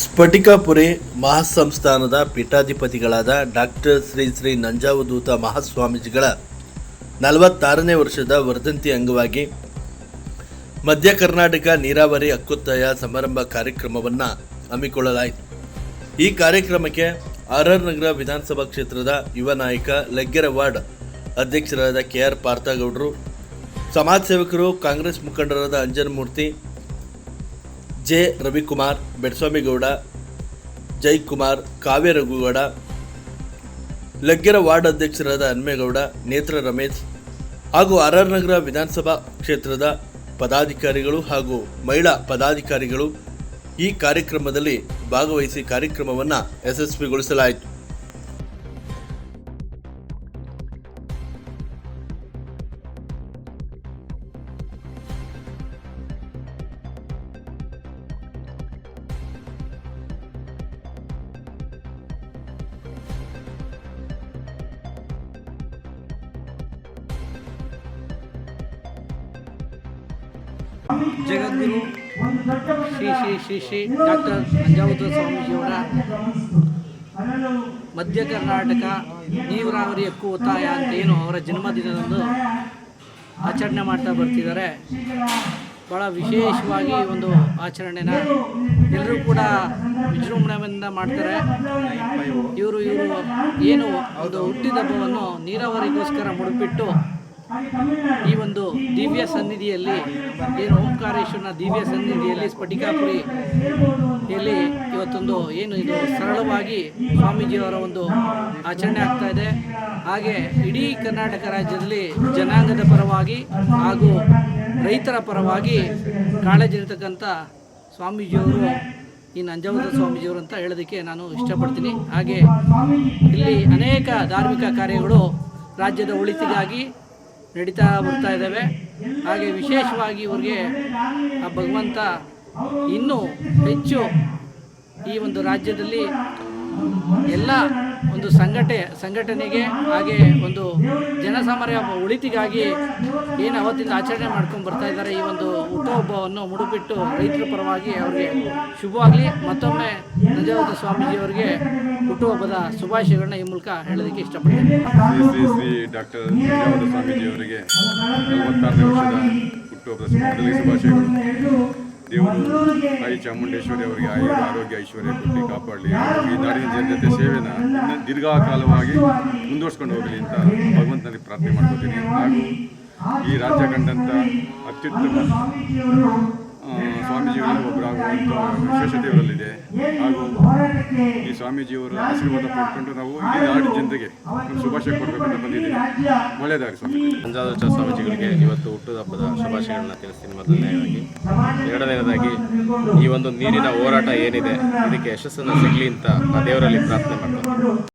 ಸ್ಫಟಿಕಾಪುರಿ ಮಹಾಸಂಸ್ಥಾನದ ಪೀಠಾಧಿಪತಿಗಳಾದ ಡಾಕ್ಟರ್ ಶ್ರೀ ಶ್ರೀ ನಂಜಾವಧೂತ ಮಹಾಸ್ವಾಮೀಜಿಗಳ ನಲವತ್ತಾರನೇ ವರ್ಷದ ವರ್ಧಂತಿ ಅಂಗವಾಗಿ ಮಧ್ಯ ಕರ್ನಾಟಕ ನೀರಾವರಿ ಹಕ್ಕುತ್ತಾಯ ಸಮಾರಂಭ ಕಾರ್ಯಕ್ರಮವನ್ನು ಹಮ್ಮಿಕೊಳ್ಳಲಾಯಿತು. ಈ ಕಾರ್ಯಕ್ರಮಕ್ಕೆ ಆರ್ ಆರ್ ನಗರ ವಿಧಾನಸಭಾ ಕ್ಷೇತ್ರದ ಯುವ ನಾಯಕ ಲಗ್ಗೆರ ವಾರ್ಡ್ ಅಧ್ಯಕ್ಷರಾದ ಕೆ ಆರ್ ಪಾರ್ಥಗೌಡರು, ಸಮಾಜ ಸೇವಕರು, ಕಾಂಗ್ರೆಸ್ ಮುಖಂಡರಾದ ಅಂಜನಮೂರ್ತಿ ಜೆ. ರವಿಕುಮಾರ್, ಬೆಡಸ್ವಾಮಿಗೌಡ, ಜೈಕುಮಾರ್ ಕಾವ್ಯ ರಘುಗೌಡ ಲಗ್ಗೆರ ವಾರ್ಡ್ ಅಧ್ಯಕ್ಷರಾದ ಹನ್ಮೇಗೌಡ, ನೇತ್ರ ರಮೇಶ್ ಹಾಗೂ ಆರ್ ಆರ್ ನಗರ ವಿಧಾನಸಭಾ ಕ್ಷೇತ್ರದ ಪದಾಧಿಕಾರಿಗಳು ಹಾಗೂ ಮಹಿಳಾ ಪದಾಧಿಕಾರಿಗಳು ಈ ಕಾರ್ಯಕ್ರಮದಲ್ಲಿ ಭಾಗವಹಿಸಿ ಕಾರ್ಯಕ್ರಮವನ್ನು ಯಶಸ್ವಿಗೊಳಿಸಲಾಯಿತು. ಜಗದ್ಗುರು ಶ್ರೀ ಶ್ರೀ ಶ್ರೀ ಶ್ರೀ ಡಾಕ್ಟರ್ ಅಂಜಾವತ ಸ್ವಾಮೀಜಿಯವರ ಮಧ್ಯ ಕರ್ನಾಟಕ ನೀರಾವರಿ ಹಕ್ಕು ಒತ್ತಾಯ ಅಂತ ಏನು ಅವರ ಜನ್ಮದಿನದಂದು ಆಚರಣೆ ಮಾಡ್ತಾ ಬರ್ತಿದ್ದಾರೆ. ಭಾಳ ವಿಶೇಷವಾಗಿ ಒಂದು ಆಚರಣೆನ ಎಲ್ಲರೂ ಕೂಡ ವಿಜೃಂಭಣೆಯಿಂದ ಮಾಡ್ತಾರೆ. ಇವರು ಇವರು ಏನು ಒಂದು ಹುಟ್ಟಿದಬ್ಬವನ್ನು ನೀರಾವರಿಗೋಸ್ಕರ ಮುಡುಪಿಟ್ಟು ಈ ಒಂದು ದಿವ್ಯ ಸನ್ನಿಧಿಯಲ್ಲಿ ಏನು ಓಂಕಾರೇಶ್ವರನ ದಿವ್ಯ ಸನ್ನಿಧಿಯಲ್ಲಿ ಸ್ಫಟಿಕಾಪುರಿ ಇಲ್ಲಿ ಇವತ್ತೊಂದು ಏನು ಇದು ಸರಳವಾಗಿ ಸ್ವಾಮೀಜಿಯವರ ಒಂದು ಆಚರಣೆ ಆಗ್ತಾ ಇದೆ. ಹಾಗೆ ಇಡೀ ಕರ್ನಾಟಕ ರಾಜ್ಯದಲ್ಲಿ ಜನಾಂಗದ ಪರವಾಗಿ ಹಾಗೂ ರೈತರ ಪರವಾಗಿ ಕಾಳಜಿರ್ತಕ್ಕಂಥ ಸ್ವಾಮೀಜಿಯವರು, ಈ ನಂಜಾವದ ಸ್ವಾಮೀಜಿಯವರು ಅಂತ ಹೇಳೋದಕ್ಕೆ ನಾನು ಇಷ್ಟಪಡ್ತೀನಿ. ಹಾಗೆ ಇಲ್ಲಿ ಅನೇಕ ಧಾರ್ಮಿಕ ಕಾರ್ಯಗಳು ರಾಜ್ಯದ ಒಳಿತಿಗಾಗಿ ನಡೀತಾ ಬರ್ತಾ ಇದ್ದಾವೆ. ಹಾಗೆ ವಿಶೇಷವಾಗಿ ಇವ್ರಿಗೆ ಆ ಭಗವಂತ ಇನ್ನೂ ಹೆಚ್ಚು ಈ ಒಂದು ರಾಜ್ಯದಲ್ಲಿ ಎಲ್ಲ ಒಂದು ಸಂಘಟನೆ, ಸಂಘಟನೆಗೆ ಹಾಗೆ ಒಂದು ಜನಸಾಮಾನ್ಯ ಉಳಿತಿಗಾಗಿ ಏನು ಅವತ್ತಿಂದ ಆಚರಣೆ ಮಾಡ್ಕೊಂಡು ಬರ್ತಾ ಇದ್ದಾರೆ ಈ ಒಂದು ಹುಟ್ಟುಹಬ್ಬವನ್ನು ಮುಡುಪಿಟ್ಟು ರೈತರ ಪರವಾಗಿ ಅವರಿಗೆ ಶುಭವಾಗಲಿ. ಮತ್ತೊಮ್ಮೆ ನಿಜವಾದ ಸ್ವಾಮೀಜಿಯವರಿಗೆ ಹುಟ್ಟುಹಬ್ಬದ ಶುಭಾಶಯಗಳನ್ನ ಈ ಮೂಲಕ ಹೇಳೋದಕ್ಕೆ ಇಷ್ಟಪಡ್ತೀನಿ. ಡಾಕ್ಟರ್ ಶುಭಾಶಯಗಳು. ದೇವರು ತಾಯಿ ಚಾಮುಂಡೇಶ್ವರಿ ಅವರಿಗೆ ಆರೋಗ್ಯ, ಐಶ್ವರ್ಯ ಕೊಟ್ಟು ಕಾಪಾಡಲಿ. ಈ ನಾಡಿನ ಜನತೆ ಸೇವೆನ ದೀರ್ಘಕಾಲವಾಗಿ ಮುಂದುವರ್ಸ್ಕೊಂಡು ಹೋಗಲಿ ಅಂತ ಭಗವಂತನಿಗೆ ಪ್ರಾರ್ಥನೆ ಮಾಡ್ಕೋತೀನಿ. ಹಾಗೂ ಈ ರಾಜ್ಯ ಕಂಡಂಥ ಅತ್ಯುತ್ತಮ ಆ, ಸ್ವಾಮೀಜಿಗಳಲ್ಲಿ ಒಬ್ಬರಾಗುವಂಥ ವಿಶೇಷತೆಗಳಲ್ಲಿದೆ ಹಾಗೂ ಈ ಸ್ವಾಮೀಜಿಯವರ ಆಶೀರ್ವಾದ ಪಡ್ಕೊಂಡು ನಾವು ಈ ನಾಡಿನ ಜನತೆಗೆ ಶುಭಾಶಯ ಕೊಡಬೇಕು ಅಂತ ಬಂದಿದ್ದೀವಿ. ಒಳ್ಳೆಯದಾಗಿ ಸ್ವಾಮಿ ಸ್ವಾಮೀಜಿಗಳಿಗೆ ಇವತ್ತು ಹುಟ್ಟುಹಬ್ಬದ ಶುಭಾಶಯಗಳನ್ನ ತಿಳಿಸ್ತೀನಿ ಮೊದಲನೇದಾಗಿ ಎರಡನೇದಾಗಿ ಈ ಒಂದು ನೀರಿನ ಹೋರಾಟ ಏನಿದೆ ಇದಕ್ಕೆ ಯಶಸ್ಸನ್ನು ಸಿಗಲಿ ಅಂತ ಆ ದೇವರಲ್ಲಿ ಪ್ರಾರ್ಥನೆ ಮಾಡ್ತಾರೆ